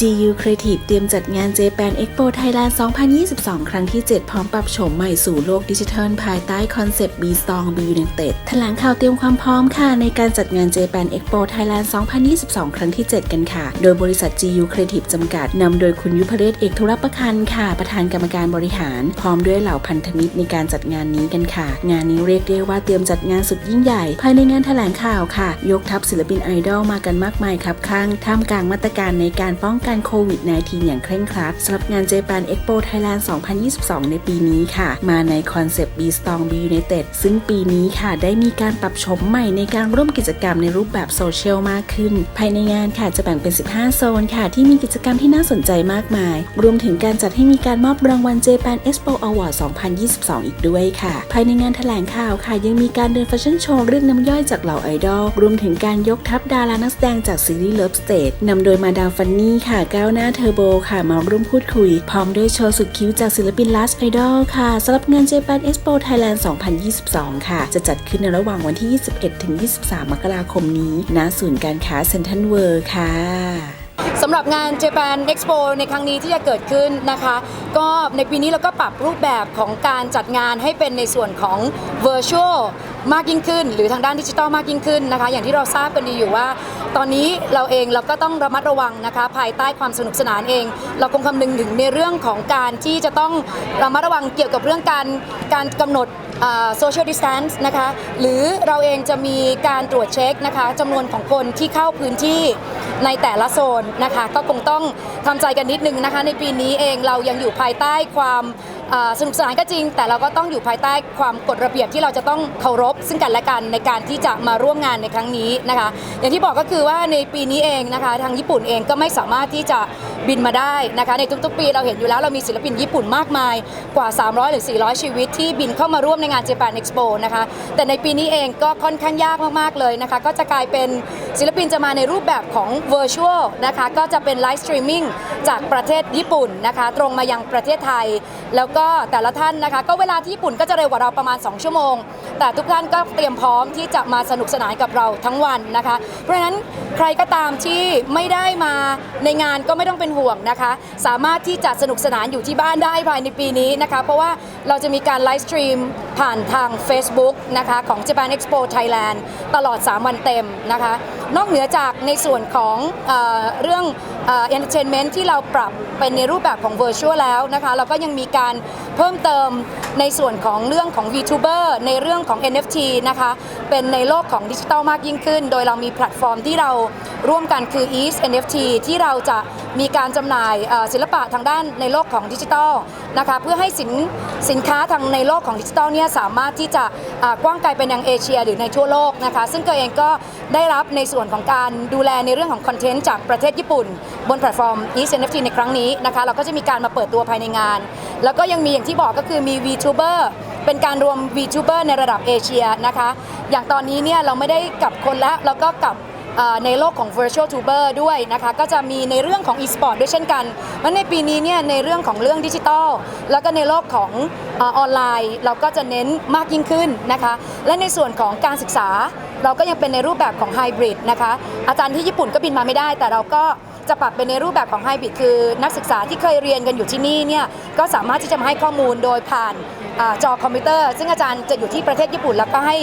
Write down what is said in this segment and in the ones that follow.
GU Creative เตรียมจัดงาน Japan Expo Thailand 2022 ครั้งที่ 7 พร้อมปรับโฉมใหม่สู่โลกดิจิทัล ภายใต้คอนเซปต์ Be Strong Be United แถลงข่าวเตรียมความพร้อมค่ะ ในการจัดงาน Japan Expo Thailand 2022 ครั้งที่ 7 กันค่ะ โดยบริษัท GU Creative จำกัด นำโดยคุณยุพเรศเอกธุรประคันค่ะ ประธานกรรมการบริหาร พร้อมด้วยเหล่าพันธมิตรในการจัดงานนี้กันค่ะ งานนี้เรียกได้ว่าเตรียมจัดงานสุดยิ่งใหญ่ ภายในงานแถลงข่าวค่ะ ยกทัพศิลปินไอดอลมากันมากมายครับครั้งท่ามกลางมาตรการในการป้องกันโควิด -19 อย่างเคร่งครัดสำหรับงาน Japan Expo Thailand 2022 ในปีนี้ค่ะ มาในคอนเซปต์ Be Strong Be United ซึ่งปีนี้ค่ะได้มีการปรับโฉมใหม่ในการร่วมกิจกรรมในรูปแบบโซเชียลมากขึ้น ภายในงานค่ะจะแบ่งเป็น 15 โซนค่ะ ที่มีกิจกรรมที่น่าสนใจมากมาย รวมถึงการจัดให้มีการมอบรางวัล Japan Expo Award 2022 อีกด้วยค่ะ ภายในงานแถลงข่าวค่ะ ยังมีการเดินแฟชั่นโชว์เรื่องน้ำย่อยจากเหล่าไอดอลรวมถึงการยกทัพดารานักแสดงจากซีรีส์ Love Stage นำโดยมาดามฟันนี่ค่ะก้าวหน้าเทอร์โบค่ะมาร่วมพูดคุย พร้อมด้วยโชว์สุดคิ้วจากศิลปิน Last Idol ค่ะสำหรับงาน Japan Expo Thailand 2022 ค่ะ จะจัดขึ้นในระหว่างวันที่ 21 ถึง 23 มกราคมนี้ณศูนย์การค้าเซ็นทรัลเวิลด์ค่ะสำหรับงาน Japan Expo ในครั้งนี้ที่จะเกิดขึ้นนะคะ ก็ในปีนี้เราก็ปรับรูปแบบของการจัดงานให้เป็นในส่วนของ virtual มากยิ่งขึ้น หรือทางด้านดิจิทัลมากยิ่งขึ้นนะคะ อย่างที่เราทราบกันดีอยู่ว่า ตอนนี้เราเองเราก็ต้องระมัดระวังนะคะ ภายใต้ความสนุกสนานเอง เราคงคำนึงถึงในเรื่องของการที่จะต้องระมัดระวังเกี่ยวกับเรื่องการการกำหนดโซเชียลดิส a ทนซ์นะคะ หรือเราเองจะมีการตรวจเช็คนะคะจำนวนของคนที่เข้าพื้นที่ในแต่ละโซนนะคะ ก็คงต้องทำใจกันนิดนึงนะคะ ในปีนี้เองเรายังอยู่ภายใต้ความ สนุกสนานก็จริง แต่เราก็ต้องอยู่ภายใต้ความกฎระเบียบที่เราจะต้องเคารพ ซึ่งกันและกันในการที่จะมาร่วมงานในครั้งนี้นะคะ อย่างที่บอกก็คือว่าในปีนี้เองนะคะ ทางญี่ปุ่นเองก็ไม่สามารถที่จะบินมาได้นะคะในทุกๆ ปีเราเห็นอยู่แล้วเรามีศิลปินญี่ปุ่นมากมายกว่า 300หรือ400 ชีวิตที่บินเข้ามาร่วมในงาน Japan Expo นะคะแต่ในปีนี้เองก็ค่อนข้างยากมากๆเลยนะคะก็จะกลายเป็นศิลปินจะมาในรูปแบบของ Virtual นะคะก็จะเป็นไลฟ์สตรีมมิ่งจากประเทศญี่ปุ่นนะคะตรงมายังประเทศไทย แล้วก็แต่ละท่านนะคะก็เวลาที่ญี่ปุ่นก็จะเร็วกว่าเราประมาณ 2 ชั่วโมง แต่ทุกท่านก็เตรียมพร้อมที่จะมาสนุกสนานกับเราทั้งวันนะคะ เพราะฉะนั้นใครก็ตามที่ไม่ได้มาในงานก็ไม่ต้องเป็นห่วงนะคะ สามารถที่จะสนุกสนานอยู่ที่บ้านได้ภายในปีนี้นะคะ เพราะว่าเราจะมีการไลฟ์สตรีมผ่านทาง Facebook นะคะของ Japan Expo Thailand ตลอด 3 วันเต็มนะคะ นอกเหนือจากในส่วนของเอเรื่องเอนเตอร์เทนเมนต์ที่เราปรับเป็นในรูปแบบของ Virtual แล้วนะคะเราก็ยังมีการเพิ่มเติมในส่วนของเรื่องของ VTuber ในเรื่องของ NFT นะคะ เป็นในโลกของดิจิทัลมากยิ่งขึ้น โดยเรามีแพลตฟอร์มที่เราร่วมกันคือ East NFT ที่เราจะ มีการจำหน่ายศิลปะทางด้านในโลกของดิจิทัลนะคะเพื่อให้สินสินค้าทางในโลกของดิจิทัลเนี่ยสามารถที่จะกว้างไกลไปยังเอเชียหรือในทั่วโลกนะคะซึ่งเกเองก็ได้รับในส่วนของการดูแลในเรื่องของคอนเทนต์จากประเทศญี่ปุ่น บนแพลตฟอร์ม e s NFT ในครั้งนี้นะคะเราก็จะมีการมาเปิดตัวภายในงาน แล้วก็ยังมีอย่างที่บอกก็คือมี VTuber เป็นการรวม VTuber ในระดับเอเชียนะคะ อย่างตอนนี้เนี่ยเราไม่ได้กับคนละเราก็กับ ในโลกของ virtual tuber ด้วยนะคะก็จะมีในเรื่องของ e-sport ด้วยเช่นกันเพราะในปีนี้เนี่ยในเรื่องของเรื่องดิจิทัลแล้วก็ในโลกของออนไลน์ เราก็จะเน้นมากยิ่งขึ้นนะคะและในส่วนของการศึกษา เราก็ยังเป็นในรูปแบบของไฮบริดนะคะอาจารย์ที่ญี่ปุ่นก็บินมาไม่ได้ แต่เราก็จะปรับเป็นในรูปแบบของไฮบริดคือ นักศึกษาที่เคยเรียนกันอยู่ที่นี่เนี่ยก็สามารถที่จะมาให้ข้อมูลโดยผ่าน จอคอมพิวเตอร์ ซึ่งอาจารย์จะอยู่ที่ประเทศญี่ปุ่น แล้วก็ให้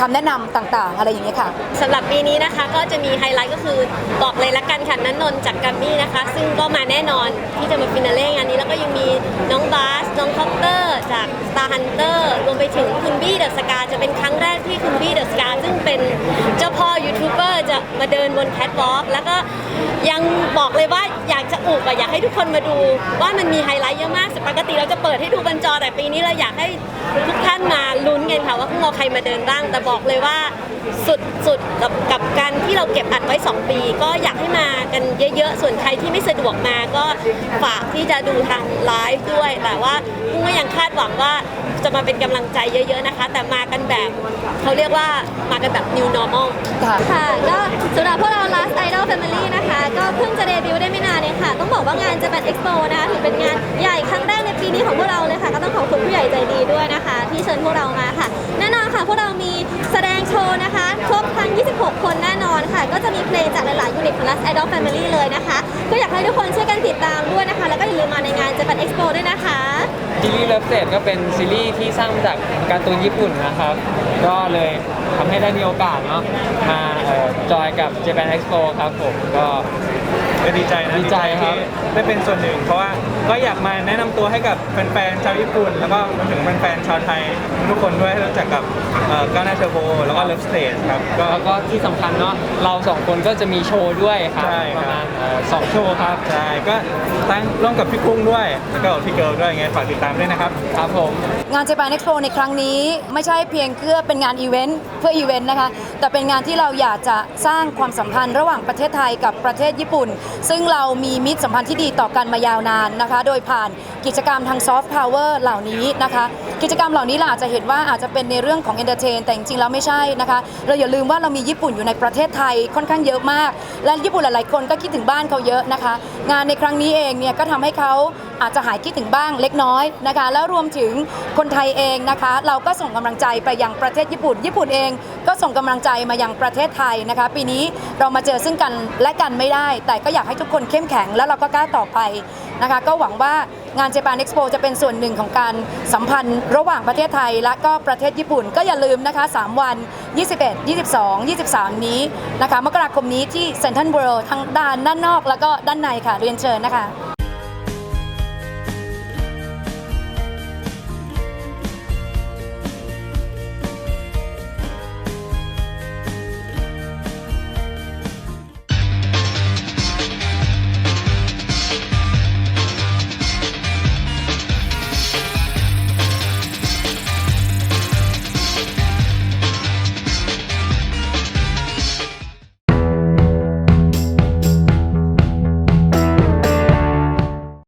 คำคำแนะนำต่างๆ อะไรอย่างเงี้ยค่ะสำหรับปีนี้นะคะก็จะมีไฮไลท์ก็คือบอกเลยละกันค่ะนันนนจากกัมมี่นะคะ ซึ่งก็มาแน่นอนที่จะมาฟินาเล่งานนี้แล้วก็ยังมีน้องบาสน้องคอปเตอร์จาก Star Hunter รวมไปถึงคุณบี้เดอะสกาจะเป็นครั้งแรกที่คุณบี้เดอะสกาซึ่งเป็นเจ้าพ่อยูทูบเบอร์จะมาเดินบนแคทวอล์กแล้วก็ยังบอกเลยว่าอยากจะอุบอะอยากให้ทุกคนมาดู ว่ามันมีไฮไลท์เยอะมากปกติเราจะเปิดให้ดูบนจอแต่ปีนี้เราอยากให้ทุกท่านมาลุ้นกันค่ะว่าพวกเราใครมาเดินบ้างแต่บอกเลยว่าสุดสุดกับกับการที่เราเก็บอัดไว้ 2 ปี ก็อยากให้มากันเยอะๆ ส่วนใครที่ไม่สะดวกมาก็ฝากที่จะดูทางไลฟ์ด้วย แต่ว่าพุ่งก็ยังคาดหวังว่า จะมาเป็นกำลังใจเยอะๆนะคะ แต่มากันแบบเขาเรียกว่ามากันแบบ new normal ค่ะก็สำหรับพวกเรา Last Idol Family นะคะ ก็เพิ่งจะเดบิวต์ได้ไม่นานเองค่ะ ต้องบอกว่างานจะเป็น Expo นะคะถือเป็นงานใหญ่ครั้งแรกในปีนี้ของพวกเราเลยค่ะ ก็ต้องขอบคุณผู้ใหญ่ใจดีด้วยนะคะ ที่เชิญพวกเรามาค่ะ แน่นอนค่ะ พวกเรามีแสดงโชว์นะคะ ครบทั้ง 26 คนแน่นอนค่ะ ก็จะมีเพลงจากหลายๆยูนิตของ Last Idol Family เลยนะคะ ก็อยากให้ทุกคนช่วยกันติดตามด้วยนะคะ แล้วก็อย่าลืมมาในงาน Japan Expo ด้วยนะคะ ซีรีส์เลิฟเ e ก็เป็นซีรีส์ที่สร้างมาจากการ์ตูนญี่ปุ่นนะครับ ก็เลยทำให้ได้มีโอกาสเนาะมาเอ่อจอยกับ Japan Expo ครับผมก็ ก็ดีใจนะดีใจครับ ที่ได้เป็นส่วนหนึ่ง เพราะว่าก็อยากมาแนะนำตัวให้กับแฟนๆชาวญี่ปุ่น แล้วก็รวมถึงแฟนๆชาวไทย ทุกคนด้วยให้รู้จักกับเอ่อก้าวหน้าเทอร์โบแล้วก็เลิฟสเตจครับก็ แล้วก็ที่สำคัญเนาะเราสองคนก็จะมีโชว์ด้วยครับใช่ปครับ ระมาณเอ่อสองโชว์ครับใช่ก็ตั้งร่วมกับพี่กุ้งด้วยแล้วก็พี่เกิร์ลด้วยไงฝากติดตามด้วยนะครับ ครับผม งาน Japan Expo ในครั้งนี้ไม่ใช่เพียงเพื่อเป็นงานอีเวนต์เพื่ออีเวนต์นะคะ แต่เป็นงานที่เราอยากจะสร้างความสัมพันธ์ระหว่างประเทศไทยกับประเทศญี่ปุ่นซึ่งเรามีมิตรสัมพันธ์ที่ดีต่อกันมายาวนานนะคะ โดยผ่านกิจกรรมทางซอฟต์พาวเวอร์เหล่านี้นะคะ กิจกรรมเหล่านี้เราอาจจะเห็นว่าอาจจะเป็นในเรื่องของเอนเตอร์เทนแต่จริงๆแล้วไม่ใช่นะคะ เราอย่าลืมว่าเรามีญี่ปุ่นอยู่ในประเทศไทยค่อนข้างเยอะมาก และญี่ปุ่นหลายๆคนก็คิดถึงบ้านเขาเยอะนะคะ งานในครั้งนี้เองเนี่ยก็ทำให้เขาอาจจะหายคิดถึงบ้างเล็กน้อยนะคะ แล้วรวมถึงคนไทยเองนะคะ เราก็ส่งกำลังใจไปยังประเทศญี่ปุ่น ญี่ปุ่นเองก็ส่งกำลังใจมายังประเทศไทยนะคะ ปีนี้เรามาเจอซึ่งกันและกันไม่ได้ แต่ก็อยากให้ทุกคนเข้มแข็งแล้วเราก็กล้าต่อไปนะคะ ก็หวังว่า งานเจแปนเอ็กซ์โปจะเป็นส่วนหนึ่งของการสัมพันธ์ระหว่างประเทศไทย และก็ประเทศญี่ปุ่นก็อย่าลืมนะคะ 3 วัน 21 22 23 นี้นะคะมกราคมนี้ที่เซ็นทรัลเวิลด์ทั้งด้านด้านนอกแล้วก็ด้านในค่ะเรียนเชิญนะคะ